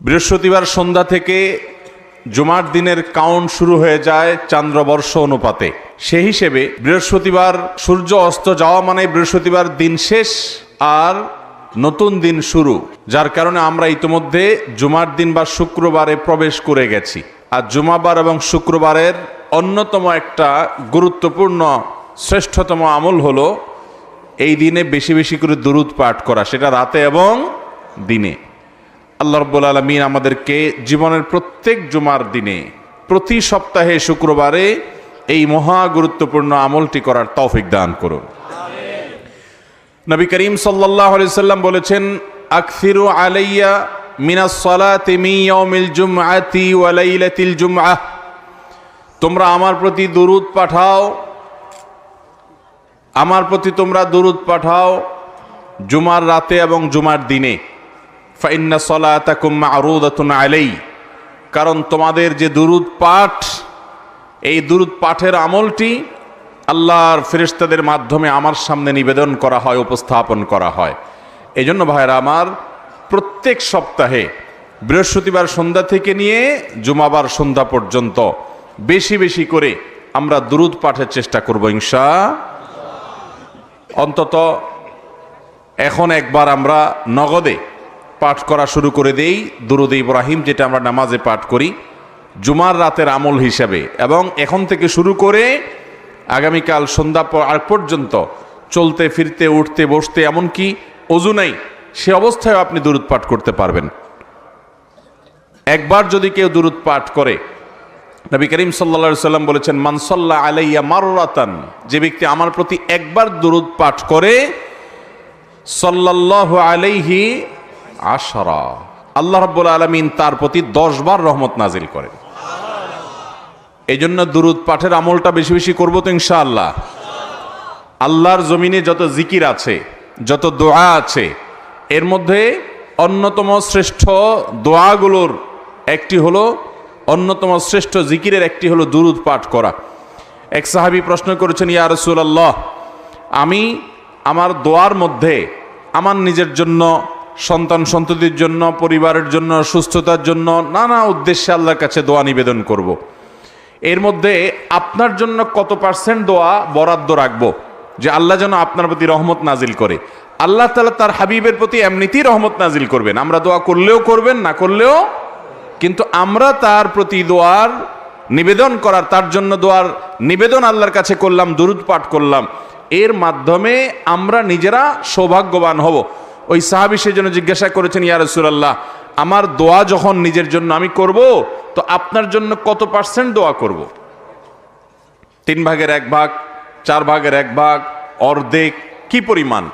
বৃহস্পতিবার সন্ধ্যা থেকে জুমার দিনের কাউন্ট শুরু হয়ে যায় চান্দ্রবর্ষ অনুপাতে। সেই হিসেবে বৃহস্পতিবার সূর্য অস্ত যাওয়া মানে বৃহস্পতিবার দিন শেষ আর নতুন দিন শুরু, যার কারণে আমরা ইতিমধ্যে জুমার দিন বা শুক্রবারে প্রবেশ করে গেছি। আর জুমাবার এবং শুক্রবারের অন্যতম একটা গুরুত্বপূর্ণ, শ্রেষ্ঠতম আমল হলো এই দিনে বেশি বেশি করে দুরুদ পাঠ করা, সেটা রাতে এবং দিনে। আল্লাহ রব্বুল আলমিন আমাদেরকে জীবনের প্রত্যেক জুমার দিনে, প্রতি সপ্তাহে শুক্রবারে এই মহা গুরুত্বপূর্ণ আমলটি করার তৌফিক দান করুন। নবী করিম সাল্লাম বলেছেন, আকসিরু আলাইয়া তোমরা আমার প্রতি দুরুদ পাঠাও, আমার প্রতি তোমরা দুরুদ পাঠাও জুমার রাতে এবং জুমার দিনে। ফাইন্না সলাতাকুম মারুদাতুন আলাই কারণ তোমাদের যে দুরুদ পাঠ, এই দুরুদ পাঠের আমলটি আল্লাহর ফেরেশতাদের মাধ্যমে আমার সামনে নিবেদন করা হয়, উপস্থাপন করা হয়। এই জন্য ভাইরা আমার, প্রত্যেক সপ্তাহে বৃহস্পতিবার সন্ধ্যা থেকে নিয়ে জুমাবার সন্ধ্যা পর্যন্ত বেশি বেশি করে আমরা দুরুদ পাঠের চেষ্টা করব ইনশা অন্তত এখন একবার আমরা নগদে পাঠ করা শুরু করে দেই, দুরুদ ইব্রাহিম, যেটা আমরা নামাজে পাঠ করি, জুমার রাতের আমল হিসাবে। এবং এখন থেকে শুরু করে আগামীকাল সন্ধ্যা আগ পর্যন্ত চলতে, ফিরতে, উঠতে, বসতে, এমনকি অজু নাই, সে অবস্থায় আপনি দুরুদ পাঠ করতে পারবেন। একবার যদি কেউ দুরুদ পাঠ করে, নবী করিম সাল্লা সাল্লাম বলেছেন মানসল্লা আলাইয়া মাররাতান যে ব্যক্তি আমার প্রতি একবার দুরুদ পাঠ করে সাল্লাহ আলাইহি আশরা। আল্লাহ রাব্বুল আলমিন তার প্রতি দশ বার রহমত নাজিল করেন। এই জন্য দুরুদ পাঠের আমলটা বেশি বেশি করব তো ইনশাআল্লাহ। আল্লাহর জমিনে যত জিকির আছে, যত দোয়া আছে, এর মধ্যে অন্যতম শ্রেষ্ঠ দোয়াগুলোর একটি হলো, অন্যতম শ্রেষ্ঠ জিকিরের একটি হলো দুরুদ পাঠ করা। এক সাহাবি প্রশ্ন করেছেন, ইয়া রাসূলুল্লাহ, আমি আমার দোয়ার মধ্যে, আমার নিজের জন্য সন্তান সন্ততির জন্য, পরিবারের জন্য, সুস্থতার জন্য নানা উদ্দেশ্যে আল্লাহর কাছে দোয়া নিবেদন করব। এর মধ্যে আপনার জন্য কত পার্সেন্ট দোয়া বরাদ্দ রাখব? যে আল্লাহ যেন আপনার প্রতি রহমত নাজিল করে। আল্লাহ তালা তার হাবিবের প্রতি এমনিতেই রহমত নাজিল করবেন। আমরা দোয়া করলেও করবেন, না করলেও, কিন্তু আমরা তার প্রতি দোয়ার নিবেদন করার, তার জন্য দোয়ার নিবেদন আল্লাহর কাছে করলাম, দুরুদ পাঠ করলাম। এর মাধ্যমে আমরা নিজেরা সৌভাগ্যবান হব। ওই সাহাবি সেই জন্য জিজ্ঞাসা করেছেন, ইয়া রাসূলুল্লাহ, আমার দোয়া যখন নিজের জন্য আমি করব, তো আপনার জন্য কত পার্সেন্ট দোয়া করব? তিন ভাগের এক ভাগ, চার ভাগের এক ভাগ, অর্ধেক, কি পরিমাণ?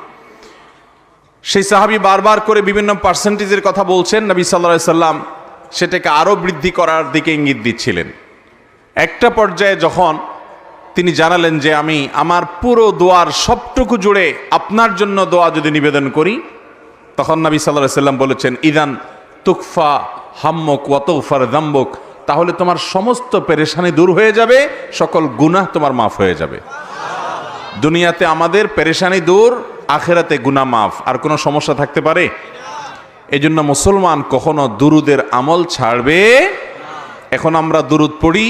সেই সাহাবি বারবার করে বিভিন্ন পার্সেন্টেজের কথা বলছেন, নবী সাল্লা সাল্লাম সেটাকে আরও বৃদ্ধি করার দিকে ইঙ্গিত দিচ্ছিলেন। একটা পর্যায়ে যখন তিনি জানালেন যে আমি আমার পুরো দোয়ার সবটুকু জুড়ে আপনার জন্য দোয়া যদি নিবেদন করি তখন নবী সাল্লাহ সাল্লাম বলেছেন, ইদান তুকফা হাম্মক ওয়াতৌফার দাম্বক তাহলে তোমার সমস্ত পেরেশানি দূর হয়ে যাবে, সকল গুনাহ তোমার মাফ হয়ে যাবে। দুনিয়াতে আমাদের পেরেশানি দূর, আখেরাতে গুনা মাফ। আর কোনো সমস্যা থাকতে পারে? এই জন্য মুসলমান কখনো দুরুদের আমল ছাড়বে এখন আমরা দুরুদ পড়ি,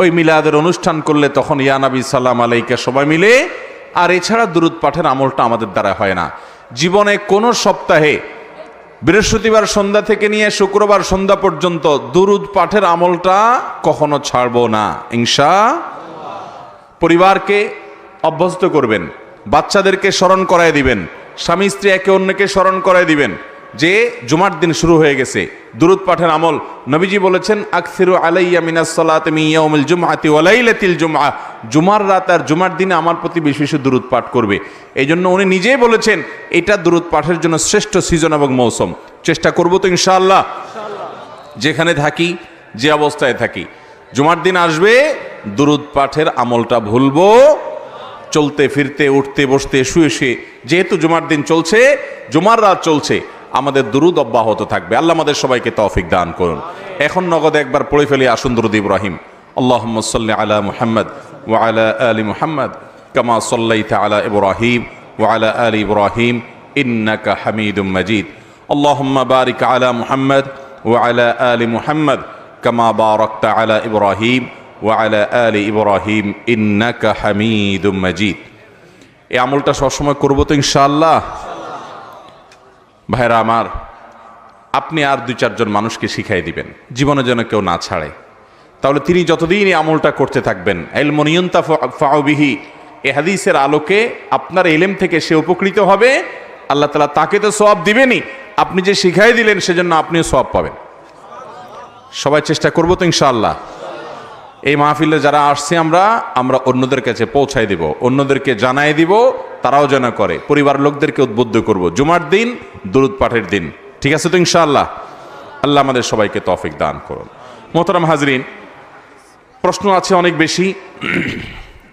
ওই মিলাদের অনুষ্ঠান করলে তখন ইয়ানাবি সাল্লাম আলাইকে সবাই মিলে, আর এছাড়া দুরুদ পাঠের আমলটা আমাদের দ্বারা হয় না। জীবনে কোনো সপ্তাহে বৃহস্পতিবার সন্ধ্যা থেকে নিয়ে শুক্রবার সন্ধ্যা পর্যন্ত দুরুদ পাঠের আমলটা কখনো ছাড়ব না। ইংসা পরিবারকে অভ্যস্ত করবেন, বাচ্চাদেরকে স্মরণ করায় দিবেন, স্বামী স্ত্রী একে অন্যকে স্মরণ করায় দিবেন যে জুমার দিন শুরু হয়ে গেছে, দুরুদ পাঠের আমল, নবীজি বলেছেন, আকসিরু আলাইয়া মিনাস সালাতি মিন ইয়াউমিল জুমআতি ওয়া লাইলাতিল জুমআ। জুমার রাত আর জুমার দিনে আমার প্রতি বেশি বেশি পাঠ করবে। এই জন্য উনি নিজেই বলেছেন, এটা দুরুদ পাঠের জন্য শ্রেষ্ঠ সিজন এবং মৌসুম। চেষ্টা করব তো ইনশাআল্লাহ। যেখানে থাকি, যে অবস্থায় থাকি। জুমার দিন আসবে, দুরুদ পাঠের আমলটা ভুলবো, চলতে ফিরতে, উঠতে, বসতে, শুয়ে শুয়ে। যেহেতু জুমার দিন চলছে, জুমার রাত চলছে আমাদের দুরুদ অব্যাহত থাকবে আল্লাহ আমাদের সবাইকে তৌফিক দান করুন এখন নগদ একবার পড়ে ফেলি আসুন দুরুদ ইব্রাহিম আল্লাহ সাল্লি আলা মুহাম্মদ ওয়া আলা আলি মুহাম্মদ কামা সাল্লাইতা আলা ইব্রাহিম ওয়া আলা আলি ইব্রাহিম ইন্নাকা হামিদুম মাজিদ اللهم بارك على محمد وعلى آل محمد كما باركت على إبراهيم وعلى آل إبراهيم إنك حميد مجيد এই আমলটা সবসময় করবো তো ইনশাআল্লাহ ভাইরা আমার, আপনি আর দুই চারজন মানুষকে শিখাই দিবেন, জীবনে যেন কেউ না ছাড়ে। তাহলে তিনি যতদিন এই আমলটা করতে থাকবেন এলমনিয়ন্তা ফাউবিহি এ হাদিসের আলোকে আপনার এলেম থেকে সে উপকৃত হবে, আল্লাহ তালা তাকে তো সব দিবেনই। আপনি যে শিখাই দিলেন, সেজন্য আপনিও সব পাবেন। সবাই চেষ্টা করব তো ইনশাআল্লাহ। এই মাহফিলে যারা আসছে আমরা আমরা অন্যদের কাছে পৌঁছাই দিব, অন্যদেরকে জানাই দিব তারাও যেন করে। পরিবার লোকদেরকে উদ্বুদ্ধ করব। জুমার দিন, দুরুদ পাঠের দিন। ঠিক আছে তো ইনশাআল্লাহ? আল্লাহ আমাদের সবাইকে তফিক দান করুন। মোহতারাম হাজরিন, প্রশ্ন আছে অনেক বেশি।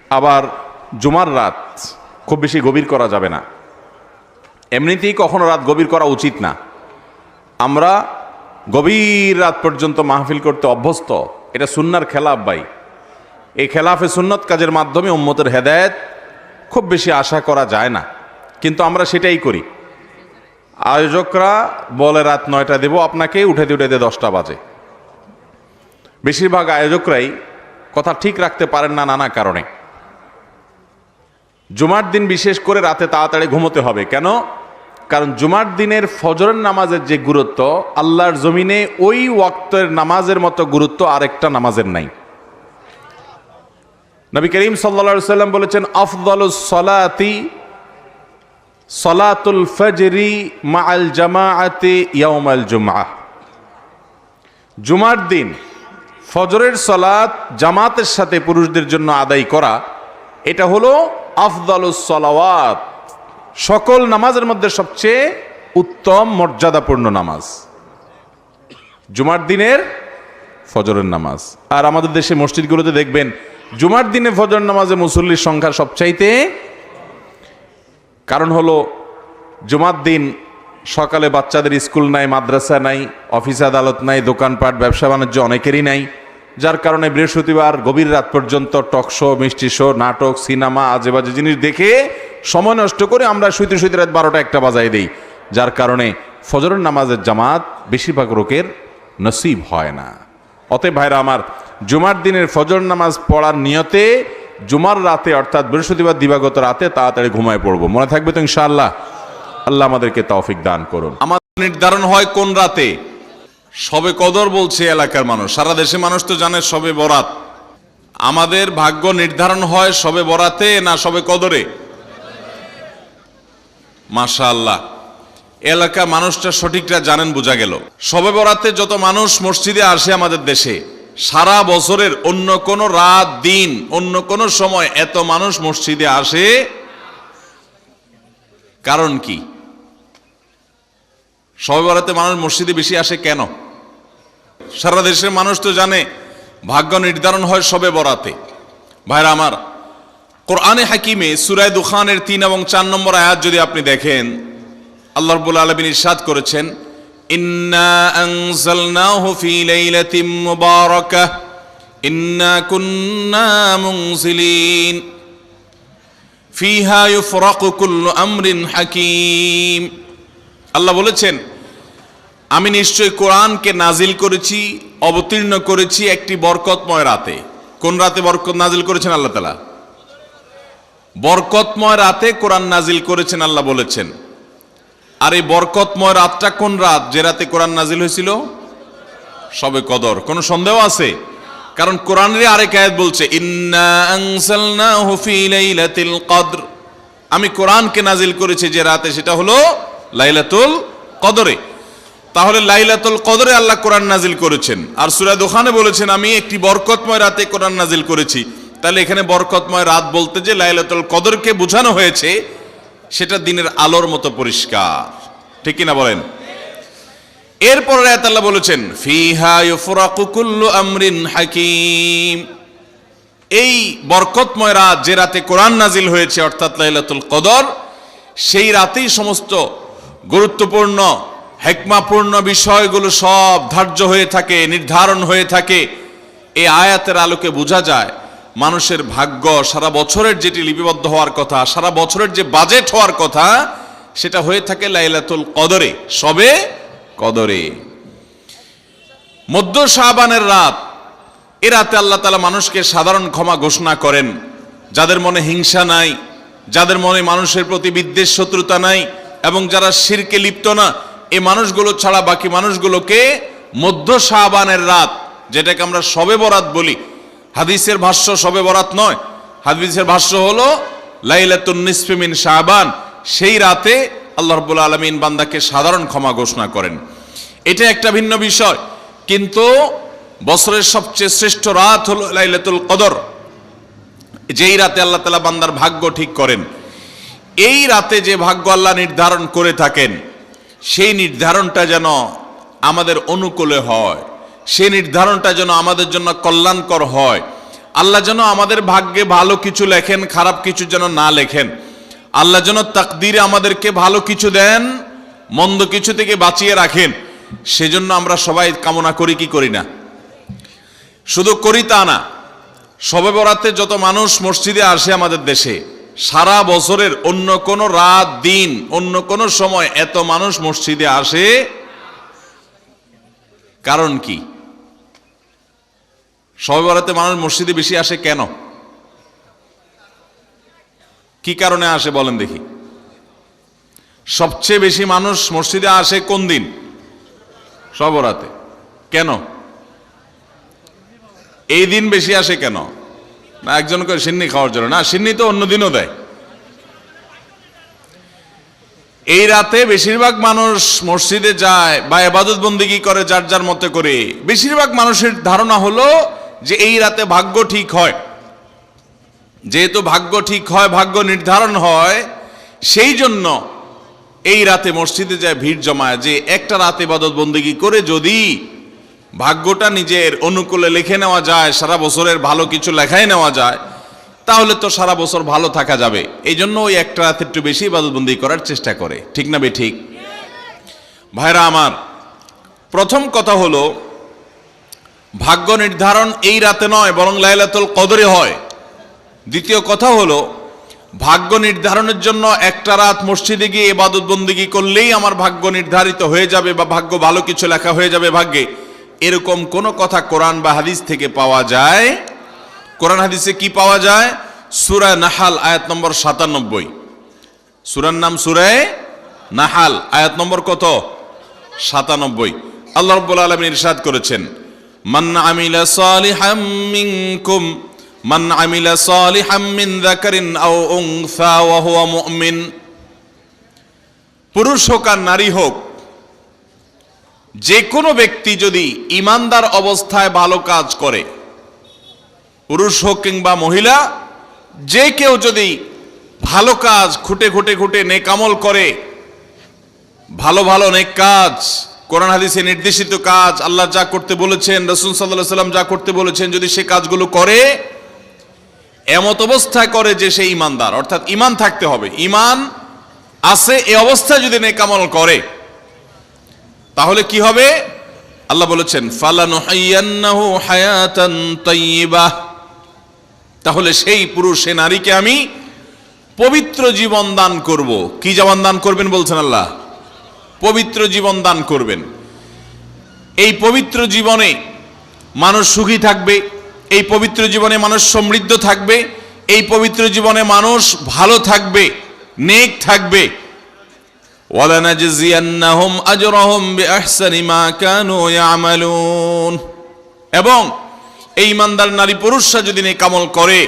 আবার জুমার রাত খুব বেশি গভীর করা যাবে না। এমনিতেই কখনো রাত গভীর করা উচিত না। আমরা গভীর রাত পর্যন্ত মাহফিল করতে অভ্যস্ত। এটা সুন্নার খেলাফ ভাই। এই খেলাফে সুন্নত কাজের মাধ্যমে উম্মতের হেদায়েত খুব বেশি আশা করা যায় না, কিন্তু আমরা সেটাই করি। আয়োজকরা বলে রাত নয়টা দেব, আপনাকে উঠাতে উঠাতে দশটা বাজে। বেশিরভাগ আয়োজকরাই কথা ঠিক রাখতে পারেন না নানা কারণে। জুমার দিন বিশেষ করে রাতে তাড়াতাড়ি ঘুমোতে হবে, কেন? কারণ জুমার দিনের ফজরের নামাজের যে গুরুত্ব, আল্লাহর জমিনে ওই ওয়াক্তের নামাজের মতো গুরুত্ব আরেকটা নামাজের নাই। নবী করিম সাল্লা সাল্লাম বলেছেন আফদল সলাতি সলাতুল ফজরি মাআল জামাআতি ইয়াউমাল জুমআ জুমার দিন ফজরের সলাত জামাতের সাথে পুরুষদের জন্য আদায় করা, এটা হলো আফদালুস সলাওয়াত। সকল নামাজের মধ্যে সবচেয়ে উত্তম মর্যাদাপূর্ণ নামাজ। জুমার দিনের ফজরের নামাজ। আর আমাদের দেশে মসজিদগুলোতে দেখবেন জুমার দিনে ফজর নামাজে মুসল্লির সংখ্যা সবচাইতে, কারণ হলো জুমার দিন সকালে বাচ্চাদের স্কুল নাই, মাদ্রাসা নাই, অফিস আদালত নাই, দোকানপাট, ব্যবসা বাণিজ্য অনেকেরই নাই, যার কারণে বৃহস্পতিবার গভীর রাত পর্যন্ত টক শো, মিষ্টি শো, নাটক, সিনেমা আজে বাজে জিনিস দেখে সময় নষ্ট করে আমরা শুইতে শুইতে রাত বারোটা একটা বাজাই দিই, যার কারণে ফজরের নামাজের জামাত বেশিরভাগ লোকের নসিব হয় না। অতএব ভাইরা আমার জুমার দিনের ফজর নামাজ পড়ার নিয়তে জুমার রাতে, অর্থাৎ বৃহস্পতিবার দিবাগত রাতে তাড়াতাড়ি ঘুমায় পড়ব। মনে থাকবে তো ইনশাআল্লাহ? আল্লাহ আমাদেরকে তৌফিক দান করুন। আমাদের নির্ধারণ হয় কোন রাতে? সবে কদর বলছে এলাকার মানুষ। সারা দেশে মানুষ তো জানে সবে বরাত। আমাদের ভাগ্য নির্ধারণ হয় সবে বরাতে না সবে কদরে? মাশা আল্লাহ এলাকা মানুষটা সঠিকটা জানেন, বোঝা গেল। সবে বরাতে যত মানুষ মসজিদে আসে আমাদের দেশে সারা বছরের অন্য কোনো রাত, দিন, অন্য কোনো সময় এত মানুষ মসজিদে আসে? কারণ কি? সবে বরাতে মানুষ মসজিদে বেশি আসে কেন? সারা দেশের মানুষ তো জানে, ভাগ্য নির্ধারণ হয় সবে বরাতে। ভাইরা আমার, কোরআনে হাকিমে সুরায় দুখানের তিন এবং চার নম্বর আয়াত যদি আপনি দেখেন, আল্লাহ রব্বুল আলমিন ইরশাদ করেছেন ইন্না আনজালনাহু ফি লাইলাতিন মুবারাকাহ ইন্না কুন্না মুনজিলিন ফিহা ইউফরাকু কুল্লু আমরিন হাকিম আল্লাহ বলেছেন, আমি নিশ্চয় কোরআনকে নাজিল করেছি, অবতীর্ণ করেছি একটি বরকতময় রাতে। কোন রাতে বরকত নাজিল করেছেন আল্লাহ তালা বরকতময় রাতে কোরআন নাজিল করেছেন আল্লাহ বলেছেন। আর এই বরকতময় রাতটা কোন রাত? যে রাতে কোরআন নাজিল হয়েছিল? সবে কদর। কোনো সন্দেহ আছে? কারণ কোরআনের আরেক আয়াত বলছে কদর। আমি কোরআনকে নাজিল করেছি যে রাতে, সেটা হলো লাইলাতুল কদরে। তাহলে লাইলাতুল কদরে আল্লাহ কোরআন নাজিল করেছেন। আর সূরা দোকানে বলেছেন, আমি একটি বরকতময় রাতে কোরআন নাজিল করেছি। তাহলে এখানে বরকতময় রাত বলতে যে লাইলাতুল কদরকে বোঝানো হয়েছে সেটা দিনের আলোর মতো পরিষ্কার। ঠিক কিনা বলেন? এরপর আয়াত আল্লাহ বলেছেন, ফিহা ইউফরাকু কুল্লু আমরিন হাকিম। এই বরকতময় রাত যে রাতে কোরআন নাজিল হয়েছে, অর্থাৎ লাইলাতুল কদর, সেই রাতেই সমস্ত গুরুত্বপূর্ণ, হেকমাপূর্ণ বিষয়গুলো সব ধার্য হয়ে থাকে, নির্ধারণ হয়ে থাকে। এই আয়াতের আলোকে বোঝা যায় মানুষের ভাগ্য সারা বছরের যেটি লিপিবদ্ধ হওয়ার কথা, সারা বছরের যে বাজেট হওয়ার কথা, সেটা হয়ে থাকে লাইলাতুল কদরে। সবে কদরে। মধ্য শাহবানের রাত, এ রাতে আল্লাহ তালা মানুষকে সাধারণ ক্ষমা ঘোষণা করেন। যাদের মনে হিংসা নাই, যাদের মনে মানুষের প্রতি বিদ্বেষ, শত্রুতা নাই, এবং যারা শিরকে লিপ্ত না এই মানুষগুলো ছাড়া বাকি মানুষগুলোকে মধ্য শাহবানের রাত, যেটাকে আমরা সবে বরাত বলি হাদিসের ভাষ্য সবে বরাত নয়। হাদিসের ভাষ্য হলো, লাইলাতুন নিসফিমিন শাহবান সেই রাতে আল্লাহ রব্বুল আলমিন বান্দাকে সাধারণ ক্ষমা ঘোষণা করেন। এটা একটা ভিন্ন বিষয়, কিন্তু বছরের সবচেয়ে শ্রেষ্ঠ রাত হলো লাইলাতুল কদর। যেই রাতে আল্লাহ তালা বান্দার ভাগ্য ঠিক করেন। এই রাতে যে ভাগ্য আল্লাহ নির্ধারণ করে থাকেন, সেই নির্ধারণটা যেন আমাদের অনুকূলে হয়। সেই নির্ধারণটা যেন আমাদের জন্য কল্যাণকর হয়। আল্লাহ যেন আমাদের ভাগ্যে ভালো কিছু লেখেন, খারাপ কিছু যেন না লেখেন। আল্লাহ যেন তাকদিরে আমাদেরকে ভালো কিছু দেন, মন্দ কিছু থেকে বাঁচিয়ে রাখেন। সেজন্য আমরা সবাই কামনা করি, কি করি না? শুধু করি তা না সবে বরাতে যত মানুষ মসজিদে আসে আমাদের দেশে, সারা বছরের অন্য কোনো রাত, দিন, অন্য কোনো সময় এত মানুষ মসজিদে আসে। কারণ কি? সবে বরাতে মানুষ মসজিদে বেশি আসে কেন? কি কারণে আসে বলেন দেখি। সবচেয়ে বেশি মানুষ মসজিদে আসে কোন দিন? সবরাতে কেন? এই দিন বেশি আসে কেন? না একজন করে সিন্নি খাওয়ার জন্য। না, সিন্নি তো অন্য দিনও দেয়। এই রাতে বেশিরভাগ মানুষ মসজিদে যায় বা এবাদত বন্দিগি করে যার যার মতে করে। বেশিরভাগ মানুষের ধারণা হলো যে এই রাতে ভাগ্য ঠিক হয়। যেহেতু ভাগ্য ঠিক হয়, ভাগ্য নির্ধারণ হয়, সেই জন্য এই রাতে মসজিদে যায় ভিড় জমায় যে একটা রাতে ইবাদত বন্দিগি করে যদি ভাগ্যটা নিজের অনুকূলে লিখে নেওয়া যায়, সারা বছরের ভালো কিছু লেখাই নেওয়া যায়, তাহলে তো সারা বছর ভালো থাকা যাবে। এই জন্য ওই একটা রাতে একটু বেশি ইবাদতবন্দি করার চেষ্টা করে। ঠিক না বে ঠিক? ভাইরা আমার, প্রথম কথা হলো ভাগ্য নির্ধারণ এই রাতে নয়, বরং লাইলাতুল কদরে হয়। দ্বিতীয় কথা হলো, ভাগ্য নির্ধারণের জন্য একটা রাত মসজিদে গিয়ে এবাদত বন্দিগি করলেই আমার ভাগ্য নির্ধারিত হয়ে যাবে বা ভাগ্য ভালো কিছু লেখা হয়ে যাবে ভাগ্যে। এরকম কোনো কথা কোরআন বা হাদিস থেকে পাওয়া যায়? কোরআন হাদিসে কি পাওয়া যায়? সুরা নাহাল, আয়াত নম্বর সাতানব্বই। সুরার নাম সুরায় নাহাল, আয়াত নম্বর কত? সাতানব্বই। আল্লাহ রব্বুল আলমিন ইরশাদ করেছেন মান আমিলা সালিহাম মিনকুম, মান আমিলা সালিহাম মিন যাকারিন আও উনসা হুয়া মুমিন। পুরুষ হোক আর নারী হোক, যে কোনো ব্যক্তি যদি ইমানদার অবস্থায় ভালো কাজ করে, পুরুষ হোক কিংবা মহিলা, যে কেউ যদি ভালো কাজ খুঁটে খুঁটে খুঁটে নেকামল করে, ভালো ভালো নেক কাজ কোরআন হাদিসে নির্দেশিত কাজ, আল্লাহ যা করতে বলেছেন, রসুল সাল্লাহ সাল্লাম যা করতে বলেছেন, যদি সে কাজগুলো করে, এমত অবস্থায় করে যে সে ইমানদার অর্থাৎ ইমান থাকতে হবে। ইমান আছে, এ অবস্থায় যদি নেকামল করে, তাহলে কি হবে? আল্লাহ বলেছেন তাহলে সেই পুরুষ, সে নারীকে আমি পবিত্র জীবন দান করব। কি জীবন দান করবেন বলছেন আল্লাহ? পবিত্র জীবন দান করবেন। এই পবিত্র জীবনে মানুষ সুখী থাকবে, এই পবিত্র জীবনে মানুষ সমৃদ্ধ থাকবে, এই পবিত্র জীবনে মানুষ ভালো থাকবে, নেক থাকবে। এবং এই ইমানদার নারী পুরুষরা যদি নেকামল করে,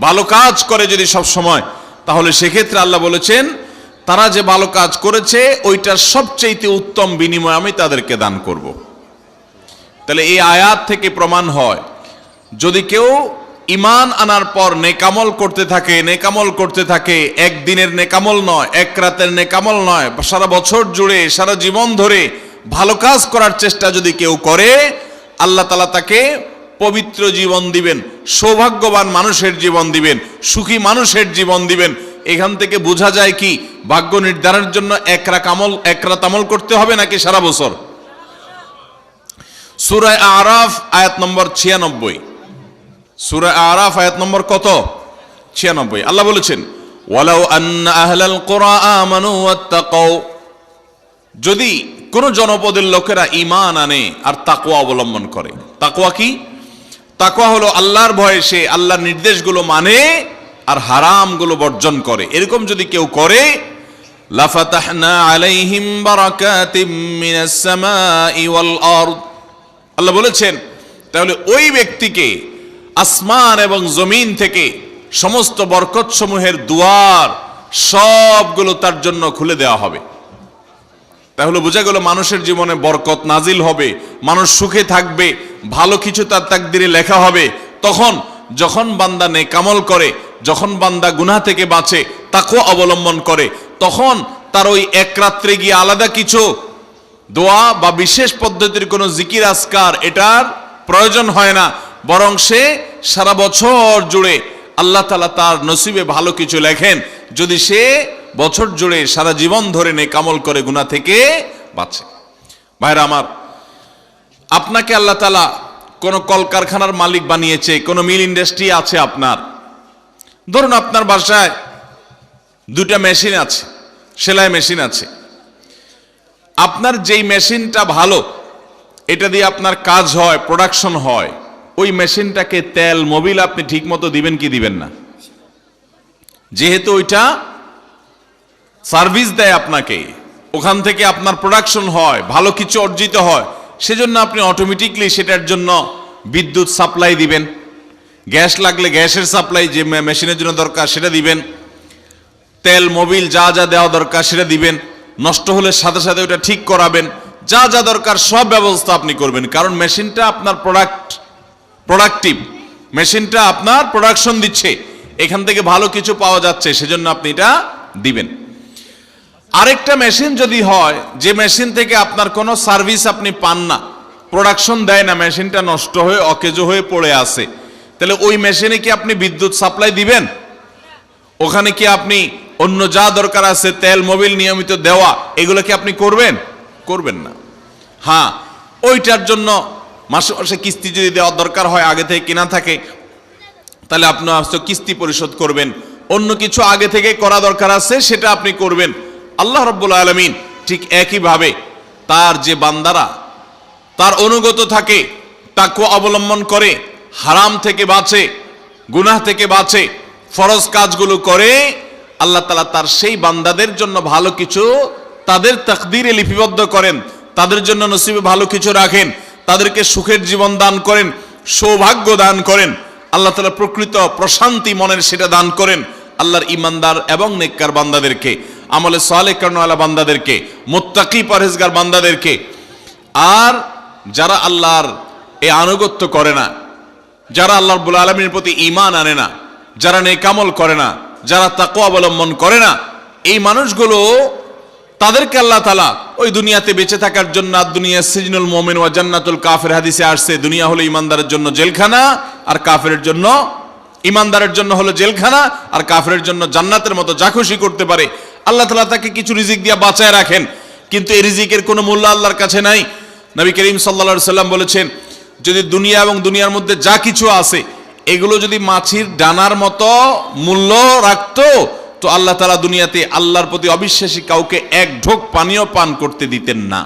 ভালো কাজ করে যদি সব সময় তাহলে সেক্ষেত্রে আল্লাহ বলেছেন তারা যে ভালো কাজ করেছে, ওইটার সবচেয়ে উত্তম বিনিময় আমি তাদেরকে দান করব। তাহলে এই আয়াত থেকে প্রমাণ হয়, যদি কেউ ইমান আনার পর নেকামল করতে থাকে, নেকামল করতে থাকে, একদিনের নেকামল নয়, এক রাতের নেকামল নয়, সারা বছর জুড়ে, সারা জীবন ধরে ভালো কাজ করার চেষ্টা যদি কেউ করে, আল্লাহ তালা তাকে পবিত্র জীবন দিবেন, সৌভাগ্যবান মানুষের জীবন দিবেন, সুখী মানুষের জীবন দিবেন এখান থেকে বোঝা যায় কি, ভাগ্য নির্ধারণের জন্য একরা এক রাত আমল করতে হবে নাকি সারা বছর? সুরায় আরাফ, আয়াত নম্বর ছিয়ানব্বই। সুরায় আরাফ, আয়াত নম্বর কত? ছিয়ানব্বই। আল্লাহ বলেছেন যদি কোন জনপদের লোকেরা ইমান আনে আর তাকুয়া অবলম্বন করে তাকুয়া কি? তাকুয়া হলো আল্লাহর ভয়ে সে আল্লাহর নির্দেশগুলো মানে আর হারামগুলো বর্জন করে। এরকম যদি কেউ করে আল্লাহ বলেছেন, তাহলে ওই ব্যক্তিকে আসমান এবং জমিন থেকে সমস্ত বরকত সমূহের দুয়ার সবগুলো তার জন্য খুলে দেওয়া হবে। তাহলে বোঝা গেল মানুষের জীবনে বরকত নাজিল হবে, মানুষ সুখে থাকবে, ভালো কিছু তার তাকদিরে লেখা হবে। তখন যখন বান্দা নেকামল করে যখন বান্দা গুনা থেকে বাঁচে তাকেও অবলম্বন করে, তখন তার ওই এক রাত্রে গিয়ে আলাদা কিছু দোয়া বা বিশেষ পদ্ধতির কোনো জিকির আসকার এটার প্রয়োজন হয় না। বরং সে সারা বছর জুড়ে আল্লাহ তালা তার নসিবে ভালো কিছু লেখেন। যদি সে বছর জুড়ে সারা জীবন ধরে নে কামল করে গুণা থেকে বাঁচে। ভাইরা আমার, আপনাকে আল্লাহ তালা কোনো কলকারখানার মালিক বানিয়েছে, কোনো মিল ইন্ডাস্ট্রি আছে আপনার? ধরুন আপনার বাসায় দুটা মেশিন আছে, সেলাই মেশিন আছে। আপনার যেই মেশিনটা ভালো, এটা দিয়ে আপনার কাজ হয় প্রোডাকশন হয়, ওই মেশিনটাকে তেল মোবিল আপনি ঠিক মতো দিবেন কি দিবেন না? যেহেতু ওইটা সার্ভিস দেয় আপনাকে, ওখান থেকে আপনার প্রোডাকশন হয়, ভালো কিছু অর্জিত হয়, সেজন্য আপনি অটোমেটিকলি সেটার জন্য বিদ্যুৎ সাপ্লাই দিবেন। গ্যাস লাগলে গ্যাসের সাপ্লাই যে মেশিনের জন্য দরকার, সেটা দিবেন। তেল, মোবিল, যা যা দেওয়া দরকার, সেটা দিবেন। নষ্ট হলে সাথে সাথে ওটা ঠিক করাবেন। যা যা দরকার, সব ব্যবস্থা আপনি করবেন। কারণ মেশিনটা আপনার প্রোডাক্ট প্রোডাক্টিভ মেশিনটা আপনার প্রোডাকশন দিচ্ছে। এখান থেকে ভালো কিছু পাওয়া যাচ্ছে, সেজন্য আপনি এটা দিবেন। আরেকটা মেশিন যদি হয়, যে মেশিন থেকে আপনার কোনো সার্ভিস আপনি পান না প্রোডাকশন দেয় না, মেশিনটা নষ্ট হয়ে, অকেজো হয়ে পড়ে আছে। তাহলে ওই মেশিনে কি আপনি বিদ্যুৎ সাপ্লাই দিবেন? ওখানে কি আপনি অন্য যা দরকার আছে, তেল মোবিল নিয়মিত দেওয়া, এগুলো কি আপনি করবেন? করবেন না। হ্যাঁ ওইটার জন্য মাসে মাসে কিস্তি যদি দেওয়ার দরকার হয়, আগে থেকে কিনা থাকে, তাহলে আপনি হয়তো কিস্তি পরিশোধ করবেন। অন্য কিছু আগে থেকে করা দরকার আছে, সেটা আপনি করবেন। আল্লাহ রব্বুল আলমিন ঠিক একইভাবে তার যে বান্দারা, তার অনুগত থাকে, তাকে অবলম্বন করে হারাম থেকে বাঁচে, গুনাহ থেকে বাঁচে, ফরজ কাজগুলো করে, আল্লাহ তালা তার সেই বান্দাদের জন্য ভালো কিছু তাদের তাকদিরে লিপিবদ্ধ করেন, তাদের জন্য নসিবে ভালো কিছু রাখেন, তাদেরকে সুখের জীবন দান করেন, সৌভাগ্য দান করেন, আল্লাহ তালা প্রকৃত প্রশান্তি মনের সেটা দান করেন, আল্লাহর ইমানদার এবং নেককার বান্দাদেরকে, আমলে সালে কর্ণওয়ালা বান্দাদেরকে, মোত্তাকি পরহেজগার বান্দাদেরকে, আর যারা আল্লাহর এ আনুগত্য করে না যারা আল্লাহ রব্বুল আলমীর প্রতি ইমান আনে না, যারা নেকামল করে না, যারা তাকো অবলম্বন করে না, এই মানুষগুলো তাদেরকে আল্লাহ তালা ওই দুনিয়াতে বেঁচে থাকার জন্য আর দুনিয়া সিজনুল মোমেন ওয়া জান্নাতুল কাফের হাদিসে আসছে, দুনিয়া হলো ইমানদারের জন্য জেলখানা আর কাফের জন্য ইমানদারের জন্য হলো জেলখানা আর কাফের জন্য জান্নাতের মতো যা খুশি করতে পারে। আল্লাহ তালা তাকে কিছু রিজিক দিয়ে বাঁচায় রাখেন, কিন্তু এই রিজিকের কোনো মূল্য আল্লাহর কাছে নাই। নবী করিম সাল্লা সাল্লাম বলেছেন যদি দুনিয়া এবং দুনিয়ার মধ্যে যা কিছু আছে, এগুলো যদি মাছির ডানার মতো মূল্য রাখতো, তো আল্লাহ তালা দুনিয়াতে আল্লাহর প্রতি অবিশ্বাসী কাউকে এক ঢোক পানীয় পান করতে দিতেন না।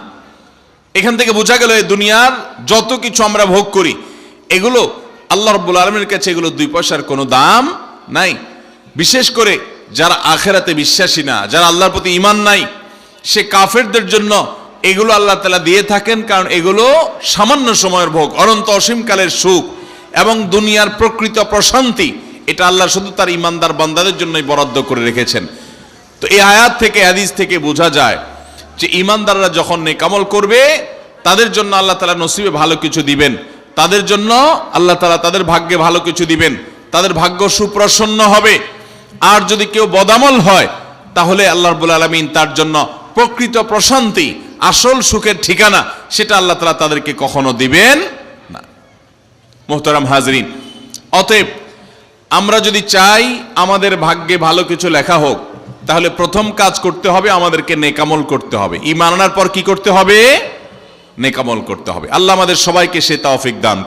এখান থেকে বোঝা গেল এই দুনিয়ার যত কিছু আমরা ভোগ করি, এগুলো আল্লাহ রব্বুল আলমের কাছে এগুলো দুই পয়সার কোনো দাম নাই। বিশেষ করে যারা আখেরাতে বিশ্বাসী না, যারা আল্লাহর প্রতি ইমান নাই, সে কাফেরদের জন্য এগুলো আল্লাহ তালা দিয়ে থাকেন, কারণ এগুলো সামান্য সময়ের ভোগ, অনন্ত অসীমকালের সুখ এবং দুনিয়ার প্রকৃত প্রশান্তি, এটা আল্লাহ শুধু তার ইমানদার বান্দাদের জন্যই বরাদ্দ করে রেখেছেন। তো এই আয়াত থেকে, হাদিস থেকে বোঝা যায় যে ইমানদাররা যখন নেকামল করবে, তাদের জন্য আল্লাহ তালা নসিবে ভালো কিছু দিবেন। তাদের জন্য আল্লাহ তালা তাদের ভাগ্যে ভালো কিছু দিবেন। তাদের ভাগ্য সুপ্রসন্ন হবে। আর যদি কেউ বদামল হয়, তাহলে আল্লাহ রবুল আলমিন তার জন্য প্রকৃত প্রশান্তি আসল সুখের ঠিকানা সেটা আল্লাহ তালা তাদেরকে কখনো দিবেন না। মোহতারাম হাজরিন, অতএব আমরা যদি চাই আমাদের ভাগ্যে ভালো কিছু লেখা হোক, তাহলে প্রথম কাজ করতে হবে আমাদেরকে নেকামল করতে হবে। ইমান আনার পর কি করতে হবে? নেকামল করতে হবে। আল্লাহ আমাদের সবাইকে সে তাফিক দান